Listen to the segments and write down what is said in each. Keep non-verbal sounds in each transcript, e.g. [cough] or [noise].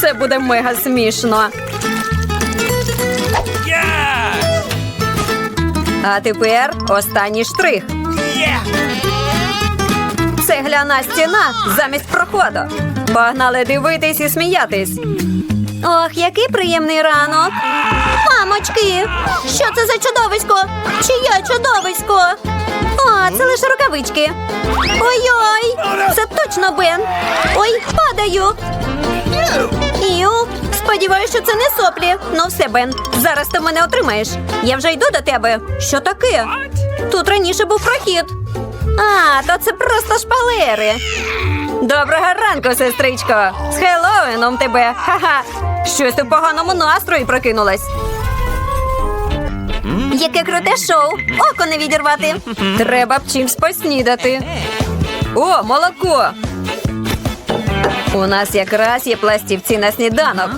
Це буде мега смішно. А тепер останній штрих. Цегляна стіна замість проходу. Погнали дивитись і сміятись. Ох, який приємний ранок. Мамочки, що це за чудовисько? Чиє чудовисько? О, це лише рукавички. Ой-ой, це точно Бен. Ой, падаю. Іу, сподіваюся, що це не соплі. Ну все, Бен, зараз ти мене отримаєш. Я вже йду до тебе. Що таке? Тут раніше був прохід. А, то це просто шпалери. Доброго ранку, сестричко. З Хеллоуіном тебе. Ха-ха. Щось ти в поганому настрої прокинулась. Яке круте шоу! Око не відірвати. Треба б чимсь поснідати. О, молоко! У нас якраз є пластівці на сніданок.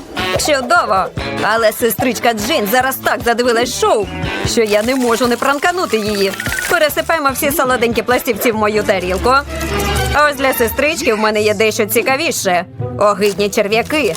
Чудово! Але сестричка Джин зараз так задивилась шоу, що я не можу не пранканути її. Пересипаємо всі солоденькі пластівці в мою тарілку. А ось для сестрички в мене є дещо цікавіше. Огидні черв'яки.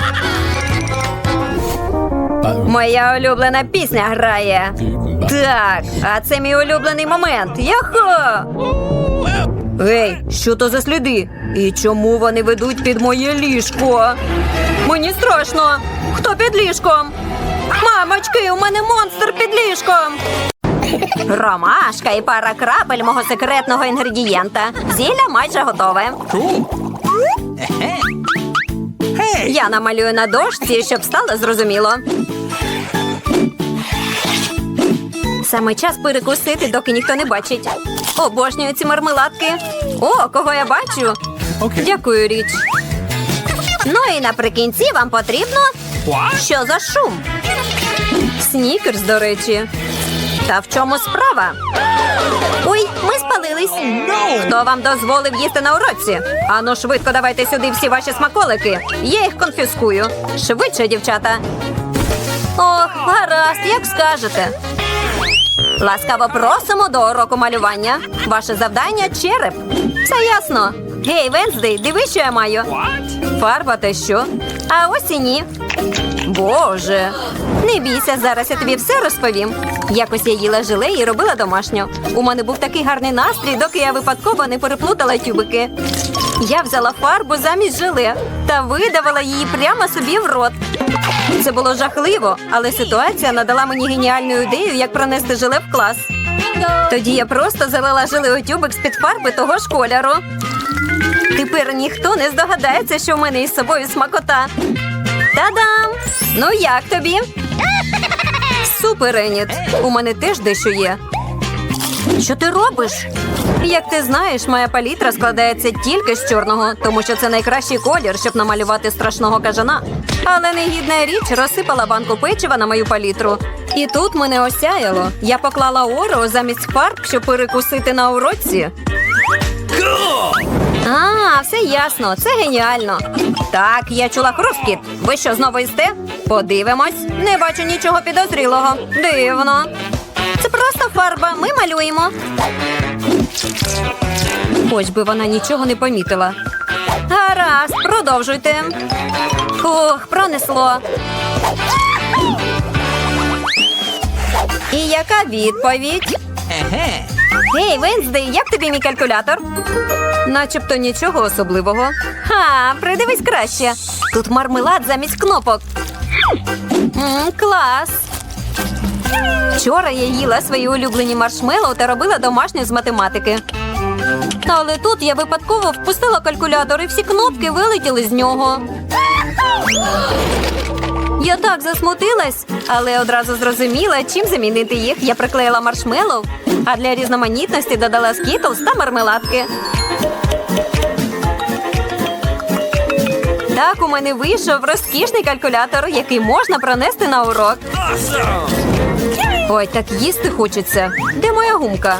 Моя улюблена пісня грає. Так, а це мій улюблений момент. Яхо! Ей, що то за сліди? І чому вони ведуть під моє ліжко? Мені страшно. Хто під ліжком? Мамочки, у мене монстр під ліжком. Ромашка і пара крапель мого секретного інгредієнта. Зілля майже готове. Я намалюю на дошці, щоб стало зрозуміло. Саме час перекусити, доки ніхто не бачить. Обожнюю ці мармеладки. О, кого я бачу? Дякую, річ. Ну і наприкінці вам потрібно. Що за шум? Снікерс, до речі. Та в чому справа? Ой, ми спалились. Хто вам дозволив їсти на уроці? Ану, швидко давайте сюди всі ваші смаколики. Я їх конфіскую. Швидше, дівчата. Ох, гаразд, як скажете. Ласкаво просимо до уроку малювання. Ваше завдання череп. Все ясно. Гей, Венздей, диви, що я маю. Фарба те що? А ось і ні. Боже, не бійся, зараз я тобі все розповім. Якось я їла желе і робила домашню. У мене був такий гарний настрій, доки я випадково не переплутала тюбики. Я взяла фарбу замість желе та видавала її прямо собі в рот. Це було жахливо, але ситуація надала мені геніальну ідею, як пронести желе в клас. Тоді я просто залила желе у тюбик з-під фарби того ж кольору. Тепер ніхто не здогадається, що в мене із собою смакота. Та-дам! Ну як тобі? [laughs] Супер, Еніт. У мене теж дещо є. Що ти робиш? Як ти знаєш, моя палітра складається тільки з чорного, тому що це найкращий колір, щоб намалювати страшного кажана. Але негідна річ розсипала банку печива на мою палітру. І тут мене осяяло. Я поклала орео замість фарб, щоб перекусити на уроці. А, все ясно, це геніально. Так, я чула хрускіт. Ви що, знову їсте? Подивимось. Не бачу нічого підозрілого. Дивно. Це просто фарба. Ми малюємо. Хоч би вона нічого не помітила. Гаразд, продовжуйте. Ох, пронесло. І яка відповідь? Гей, Венздей, як тобі мій калькулятор? Начебто нічого особливого. Ха, придивись краще. Тут мармелад замість кнопок. М, клас. Вчора я їла свої улюблені маршмеллоу та робила домашню з математики. Але тут я випадково впустила калькулятор і всі кнопки вилетіли з нього. Я так засмутилась, але одразу зрозуміла, чим замінити їх. Я приклеїла маршмеллоу, а для різноманітності додала скітлс та мармеладки. Так у мене вийшов розкішний калькулятор, який можна пронести на урок. Ой, так їсти хочеться. Де моя гумка?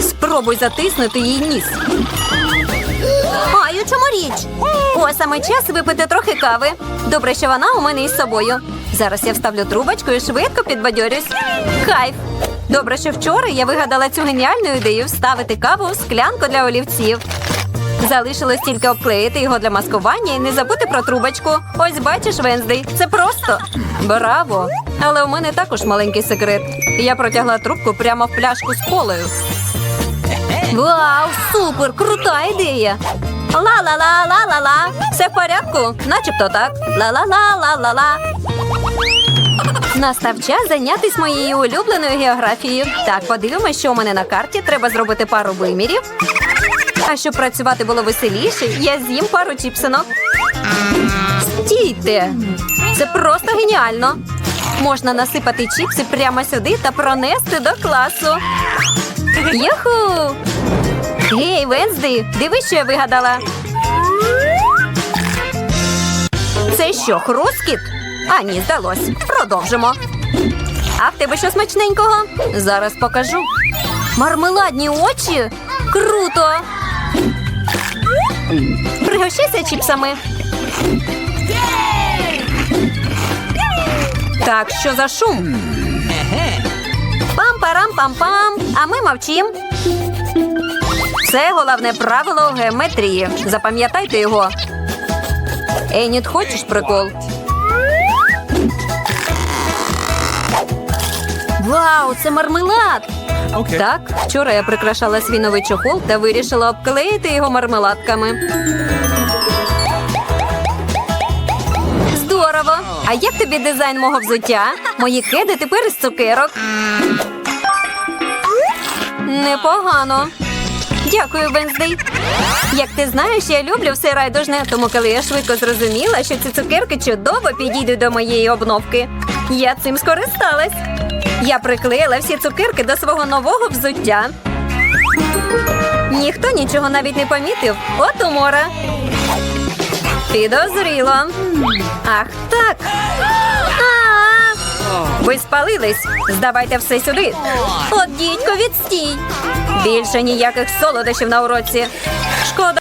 Спробуй затиснути їй ніс. А, й у чому річ? О, саме час випити трохи кави. Добре, що вона у мене із собою. Зараз я вставлю трубочку і швидко підбадьорюсь. Кайф. Добре, що вчора я вигадала цю геніальну ідею вставити каву в склянку для олівців. Залишилось тільки обклеїти його для маскування і не забути про трубочку. Ось бачиш, Венздей, це просто. Браво! Але у мене також маленький секрет. Я протягла трубку прямо в пляшку з колою. Вау, супер! Крута ідея! Ла-ла-ла-ла-ла-ла! Все в порядку? Начебто так. Ла-ла-ла-ла-ла-ла. Настав час зайнятися моєю улюбленою географією. Так, подивимось, що у мене на карті. Треба зробити пару вимірів. А щоб працювати було веселіше, я з'їм пару чіпсинок. Стійте! Це просто геніально. Можна насипати чіпси прямо сюди та пронести до класу. Юху! Гей, Венсди, дивись, що я вигадала. Це що, хрускіт? А, ні, здалось. Продовжимо. А в тебе що смачненького? Зараз покажу. Мармеладні очі? Круто! Пригощайся чіпсами. Так, що за шум? Пам-парам-пам-пам. А ми мовчим. Це головне правило геометрії. Запам'ятайте його. Еніт, хочеш прикол? Вау, це мармелад! Okay. Так, вчора я прикрашала свій новий чохол та вирішила обклеїти його мармеладками. Здорово! А як тобі дизайн мого взуття? Мої кеди тепер із цукерок. Непогано. Дякую, Венздей. Як ти знаєш, я люблю все райдужне, тому коли я швидко зрозуміла, що ці цукерки чудово підійдуть до моєї обновки, я цим скористалась. Я приклеїла всі цукерки до свого нового взуття. Ніхто нічого навіть не помітив. От умора. Підозріло. Ах, так. Ви спалились. Здавайте все сюди. От дідько, відстій. Більше ніяких солодощів на уроці.